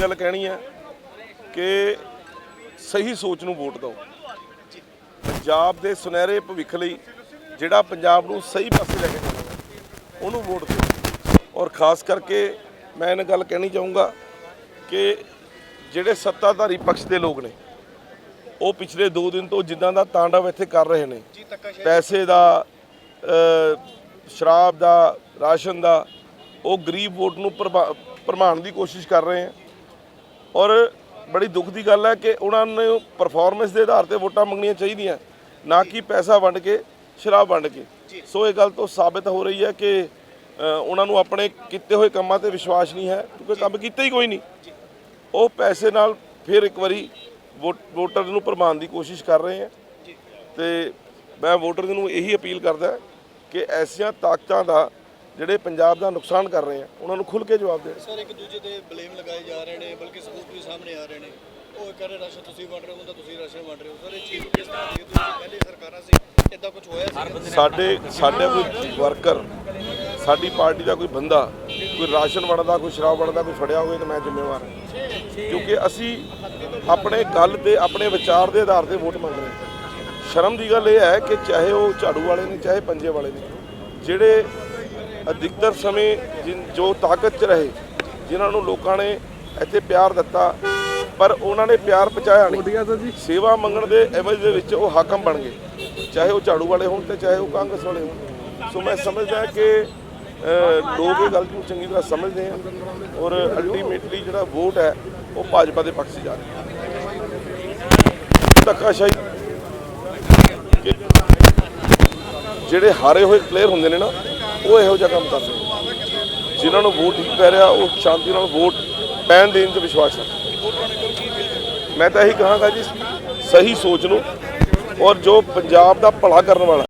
ਗੱਲ ਕਹਿਣੀ ਹੈ ਕਿ ਸਹੀ ਸੋਚ ਨੂੰ ਵੋਟ ਦਿਓ। ਪੰਜਾਬ ਦੇ ਸੁਨਹਿਰੇ ਭਵਿੱਖ ਲਈ ਜਿਹੜਾ ਪੰਜਾਬ ਨੂੰ ਸਹੀ ਪਾਸੇ ਲੈ ਕੇ ਜਾਣਾ ਉਹਨੂੰ ਵੋਟ ਦਿਓ। ਔਰ ਖਾਸ ਕਰਕੇ ਮੈਂ ਇਹ ਗੱਲ ਕਹਿਣੀ ਚਾਹੂੰਗਾ ਕਿ ਜਿਹੜੇ ਸੱਤਾਧਾਰੀ ਪਕਸ਼ ਦੇ ਲੋਕ ਨੇ ਉਹ ਪਿਛਲੇ 2 ਦਿਨ ਤੋਂ ਜਿੱਦਾਂ ਦਾ ਤਾਂਡਵ ਇੱਥੇ ਕਰ ਰਹੇ ਨੇ। ਪੈਸੇ ਦਾ ਸ਼ਰਾਬ ਦਾ ਰਾਸ਼ਨ ਦਾ ਉਹ ਗਰੀਬ ਵੋਟ ਨੂੰ ਭਰਮਾਉਣ ਦੀ ਕੋਸ਼ਿਸ਼ ਕਰ ਰਹੇ ਹੈ। ਔਰ ਬੜੀ ਦੁੱਖ ਦੀ ਗੱਲ ਹੈ ਕਿ ਉਹਨਾਂ ਨੂੰ ਪਰਫਾਰਮੈਂਸ ਦੇ ਆਧਾਰ ਤੇ ਵੋਟਾਂ ਮੰਗਣੀਆਂ ਚਾਹੀਦੀਆਂ। ਨਾ ਕਿ ਪੈਸਾ ਵੰਡ ਕੇ ਸ਼ਰਾਬ ਵੰਡ ਕੇ। ਸੋ ਇਹ ਗੱਲ ਤੋਂ ਸਾਬਿਤ ਹੋ ਰਹੀ ਹੈ ਕਿ ਉਹਨਾਂ ਨੂੰ ਆਪਣੇ ਕੀਤੇ ਹੋਏ ਕੰਮਾਂ ਤੇ ਵਿਸ਼ਵਾਸ ਨਹੀਂ ਹੈ ਕਿਉਂਕਿ ਕੰਮ ਕੀਤਾ ਹੀ ਕੋਈ ਨਹੀਂ। ਉਹ ਪੈਸੇ ਨਾਲ ਫਿਰ ਇੱਕ ਵਾਰੀ ਵੋਟ- ਵੋਟਰ ਨੂੰ ਭਰਮਾਉਣ ਦੀ ਕੋਸ਼ਿਸ਼ ਕਰ ਰਹੇ ਹੈ। ਤੇ ਮੈਂ ਵੋਟਰ ਨੂੰ ਇਹੀ ਅਪੀਲ ਕਰਦਾ ਕਿ ਐਸੀਆਂ ਤਾਕਤਾਂ ਦਾ ਜਿਹੜੇ ਪੰਜਾਬ ਦਾ ਨੁਕਸਾਨ ਕਰ ਰਹੇ ਆ ਉਹਨਾਂ ਨੂੰ ਖੁੱਲ੍ਹ ਕੇ ਜਵਾਬ ਦੇਣ ਸਰ ਇੱਕ ਦੂਜੇ ਤੇ ਬਲੇਮ ਲਗਾਏ ਜਾ ਰਹੇ ਨੇ ਬਲਕਿ ਸਬੂਤ ਵੀ ਸਾਹਮਣੇ ਆ ਰਹੇ ਨੇ। ਉਹ ਕਹਿ ਰਹੇ ਰਾਸ਼ਨ ਤੁਸੀਂ ਵੰਡ ਰਹੇ ਹੋ ਹੁੰਦਾ ਤੁਸੀਂ ਰਾਸ਼ਨ ਵੰਡ ਰਹੇ ਹੋ। ਸਰ ਇਹ ਚੀਜ਼ ਕਿਸ ਤਰ੍ਹਾਂ ਦੇਖਦੇ ਹੋ? ਪਹਿਲੇ ਸਰਕਾਰਾਂ ਸੀ ਇਦਾਂ ਕੁਝ ਹੋਇਆ ਸੀ? ਸਾਡੇ ਸਾਡੇ ਕੋਈ ਵਰਕਰ ਸਾਡੀ ਪਾਰਟੀ ਦਾ ਕੋਈ ਬੰਦਾ ਕੋਈ ਰਾਸ਼ਨ ਵੰਡਦਾ ਕੋਈ ਸ਼ਰਾਬ ਵੰਡਦਾ ਕੋਈ ਫੜਿਆ ਹੋਵੇ ਤਾਂ ਮੈਂ ਜ਼ਿੰਮੇਵਾਰ ਹਾਂ। ਕਿਉਂਕਿ ਅਸੀਂ ਆਪਣੇ ਗੱਲ ਤੇ ਆਪਣੇ ਵਿਚਾਰ ਦੇ ਆਧਾਰ ਤੇ ਵੋਟ ਮੰਗ ਰਹੇ ਹਾਂ। ਸ਼ਰਮ ਦੀ ਗੱਲ ਇਹ ਹੈ ਕਿ ਚਾਹੇ ਉਹ ਝਾੜੂ ਵਾਲੇ ਨੇ ਚਾਹੇ ਪੰਜੇ ਵਾਲੇ ਨੇ ਜਿਹੜੇ ਅਧਿਕਤਰ ਸਮੇਂ ਜਿਨ- ਜੋ ਤਾਕਤ 'ਚ ਰਹੇ ਜਿਨ੍ਹਾਂ ਨੂੰ ਲੋਕਾਂ ਨੇ ਇੱਥੇ ਪਿਆਰ ਦਿੱਤਾ ਪਰ ਉਹਨਾਂ ਨੇ ਪਿਆਰ ਪਹੁੰਚਾਇਆ ਨਹੀਂ। ਸੇਵਾ ਮੰਗਣ ਦੇ ਐਵਜ ਦੇ ਵਿੱਚ ਉਹ ਹਾਕਮ ਬਣ ਗਏ ਚਾਹੇ ਉਹ ਝਾੜੂ ਵਾਲੇ ਹੋਣ ਤੇ ਚਾਹੇ ਉਹ ਕਾਂਗਰਸ ਵਾਲੇ ਹੋਣ। ਸੋ ਮੈਂ ਸਮਝਦਾ ਕਿ ਲੋਕ ਇਹ ਗੱਲ ਨੂੰ ਚੰਗੀ ਤਰ੍ਹਾਂ ਸਮਝਦੇ ਆ ਔਰ ਅਲਟੀਮੇਟਲੀ ਜਿਹੜਾ ਵੋਟ ਹੈ ਉਹ ਭਾਜਪਾ ਦੇ ਪੱਖ 'ਚ ਜਾ ਰਿਹਾ। ਧੱਕਾਸ਼ਾਹੀ। ਜਿਹੜੇ ਹਾਰੇ ਹੋਏ ਪਲੇਅਰ ਹੁੰਦੇ ਨੇ ਨਾ ਉਹ ਇਹੋ ਜਿਹਾ ਕੰਮ ਕਰ ਨੇ। ਜਿਨ੍ਹਾਂ ਨੂੰ ਵੋਟ ਠੀਕ ਪੈ ਰਿਹਾ, ਉਹ ਸ਼ਾਂਤੀ ਨਾਲ ਵੋਟ ਪੈਣ ਦੇਣ 'ਚ ਵਿਸ਼ਵਾਸ ਰੱਖਦੇ ਮੈਂ ਤਾਂ ਇਹੀ ਕਹਾਂਗਾ ਜੀ, ਸਹੀ ਸੋਚ ਨੂੰ ਔਰ ਜੋ ਪੰਜਾਬ ਦਾ ਭਲਾ ਕਰਨ ਵਾਲਾ